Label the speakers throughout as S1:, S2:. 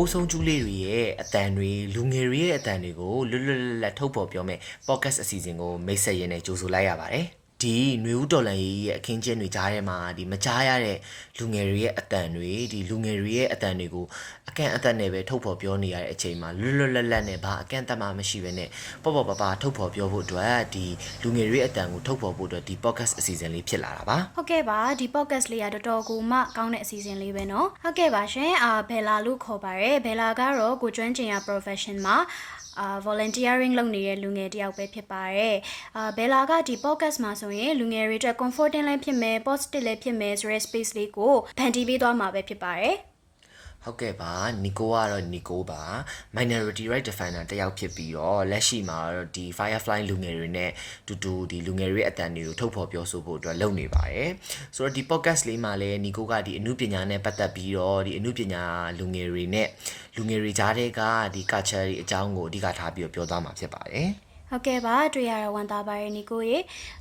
S1: ပိုးဆုံးကျူးလေးတွေရဲ့အတန်တွေလူငယ်တွေရဲ့အတန်တွေကိုလွတ်လွတ်လပ်လပ်ထုတ်ဖော်ပြောမဲ့ podcast အစီအစဉ်ကိုမိတ်ဆက်ရင်းနဲ့ကြိုဆိုလိုက်ရပါတယ် ဒီຫນွေဦးတော်လန်ရေးရဲ့အခင်းကျင်းတွေကြားထဲမှာဒီမကြားရတဲ့လူငယ်တွေရဲ့အတန်တွေဒီလူငယ်တွေရဲ့အတန်တွေကိုအကန့်အသတ်နဲ့ပဲထုတ်ဖော်ပြောနေရတဲ့အချိန်မှာလွတ်လွတ်လပ်လပ်နဲ့ဘာအကန့်အသတ်မှမရှိဘဲနဲ့ပေါ့ပေါ့ပါပါထုတ်ဖော်ပြောဖို့အတွက်ဒီလူငယ်တွေရဲ့အတန်ကိုထုတ်ဖော်ဖို့အတွက်ဒီ podcast အစီအစဉ်လေးဖြစ်လာတာပါ
S2: ဟုတ်ကဲ့ပါဒီ podcast လေးကတော်တော်ကိုမှကောင်းတဲ့အစီအစဉ်လေးပဲเนาะဟုတ်ကဲ့ပါရှင်အာဘယ်လာလို့ခေါ်ပါရယ်ဘယ်လာကတော့ကိုကျွမ်းကျင်ရ profession မှာ အာ volunteering လုပ်နေတဲ့လူငယ်တယောက်ပဲဖြစ်ပါတယ်အာဘယ်လာကဒီ podcast မှာဆိုရင်လူငယ်တွေအတွက် comforting လည်းဖြစ်မယ် positive လည်းဖြစ်မယ်ဆိုတဲ့ space လေးကိုဖန်တီးပေးသွားမှာပဲဖြစ်ပါတယ်
S1: ဟုတ်ကဲ့ပါနီကိုကတော့နီကိုပါ minority right defender တယောက်ဖြစ်ပြီးတော့လက်ရှိမှာတော့ဒီ firefly လူငယ်တွေနဲ့တူတူဒီလူငယ်တွေရဲ့အတန်တွေကိုထုတ်ဖော်ပြောဆိုဖို့အတွက်လုပ်နေပါတယ်ဆိုတော့ဒီ podcast လေးမှာလည်းနီကိုကဒီအမှုပညာနဲ့ပတ်သက်ပြီးတော့ဒီအမှုပညာလူငယ်တွေနဲ့လူငယ်တွေကြားတဲ့ကဒီ culture တွေအကြောင်းကိုအဓိကထားပြီးတော့ပြောသွားမှာဖြစ်ပါတယ်
S2: ဟုတ်ကဲ့ပါတွေ့ရတော့ဝန်တာပါရနီကိုရေ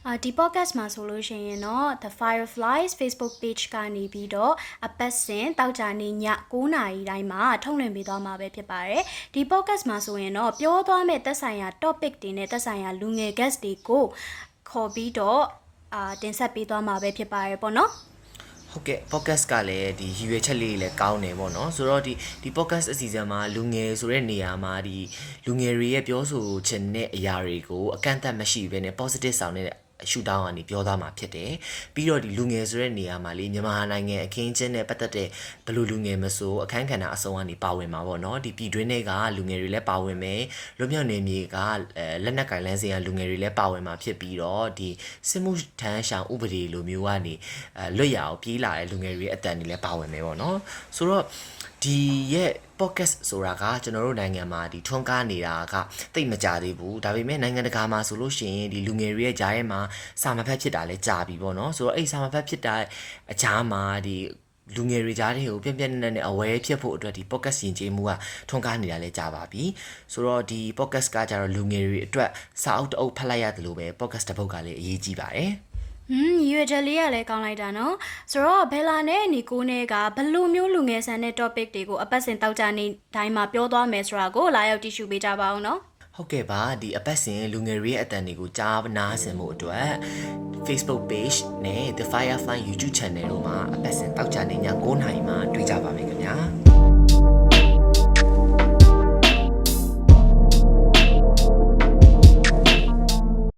S2: အာဒီ podcast မှာဆိုလို့ရှိရင်တော့ The Fireflies Facebook page ကနေပြီးတော့အပတ်စဉ်တောက်ကြနေည9:00နာရီတိုင်းမှာထုတ်လွှင့်ပေးသွားမှာပဲဖြစ်ပါတယ်ဒီ podcast မှာဆိုရင်တော့ပြောသွားမဲ့သက်ဆိုင်ရာ topic တွေနဲ့သက်ဆိုင်ရာလူငယ် guest တွေကိုခေါ်ပြီးတော့အာတင်ဆက်ပေးသွားမှာပဲဖြစ်ပါတယ်ပေါ့နော်
S1: ဟုတ်ကဲ့ podcast ကလည်းဒီရည်ရွယ်ချက်လေးတွေလည်းကောင်းတယ်ပေါ့နော်ဆိုတော့ဒီဒီ podcast အစီအစဉ်မှာလူငယ်ဆိုတဲ့နေရာမှာဒီလူငယ်တွေရဲ့ပြောဆိုချင်တဲ့အရာတွေကိုအကန့်အသတ်မရှိဘဲနဲ့ positive ဆောင်တဲ့အ ရှူတောင်းကနေပြောသားမှာဖြစ်တယ်ပြီးတော့ဒီလူငယ်ဆိုတဲ့နေရာမှာလေမြန်မာနိုင်ငံအခင်းချင်းနဲ့ပတ်သက်တဲ့ဘယ်လိုလူငယ်မဆိုအခန်းကဏ္ဍအစုံကနေပါဝင်မှာပေါ့နော်ဒီပြည်တွင်းတွေကလူငယ်တွေလည်းပါဝင်မယ်လွတ်မြောက်နေမြေကအဲလက်နက်ကင်လန်းစင်ကလူငယ်တွေလည်းပါဝင်မှာဖြစ်ပြီးတော့ဒီစစ်မှုထမ်းဆောင်ဥပဒေလိုမျိုးကနေအဲလွတ်ရအောင်ပြေးလာတဲ့လူငယ်တွေရဲ့အတန်တွေလည်းပါဝင်မယ်ပေါ့နော်ဆိုတော့ဒီရဲ့ podcast ဆိုတာကကျွန်တော်တို့နိုင်ငံမှာဒီထွန်းကားနေတာကတိတ်မကြသေးဘူးဒါပေမဲ့နိုင်ငံတကာမှာဆိုလို့ရှိရင်ဒီလူငယ်တွေရဲ့ကြားထဲမှာစာမဖက်ဖြစ်တာလည်းကြာပြီပေါ့နော်ဆိုတော့အဲ့စာမဖက်ဖြစ်တာအကြားမှာဒီလူငယ်တွေကြားတွေကိုပြင်းပြင်းနဲ့နဲ့ aware ဖြစ်ဖို့အတွက်ဒီ podcast ယဉ်ကျေးမှုကထွန်းကားနေတာလည်းကြာပါပြီဆိုတော့ဒီ podcast ကကြတော့လူငယ်တွေအတွက်စာအုပ်တအုပ်ဖတ်လိုက်ရတယ်လို့ပဲ podcast တစ်ပုဒ်ကလည်းအရေးကြီးပါတယ်
S2: ဟွန်းရွေချက်လေးကလည်းကောင်းလိုက်တာနော်ဆိုတော့ဘယ်လာနဲ့နီကိုနဲ့ကဘယ်လိုမျိုးလူငယ်ဆန်တဲ့ topic တွေကိုအပတ်စဉ်တောက်ကြနေတိုင်းမှာပြောသွားမယ်ဆိုတာကိုလာရောက်ကြည့်ရှုပေးကြပါအောင်နော်
S1: ဟုတ်ကဲ့ပါဒီအပတ်စဉ်လူငယ်တွေရဲ့အတန်တွေကိုကြားနာဆင်မှုအတွက် Facebook page နဲ့ The Firefly YouTube channel တို့မှာအပတ်စဉ်တောက်ကြနေည9:00နာရီမှာတွေ့ကြပါမယ်ခင်ဗျာ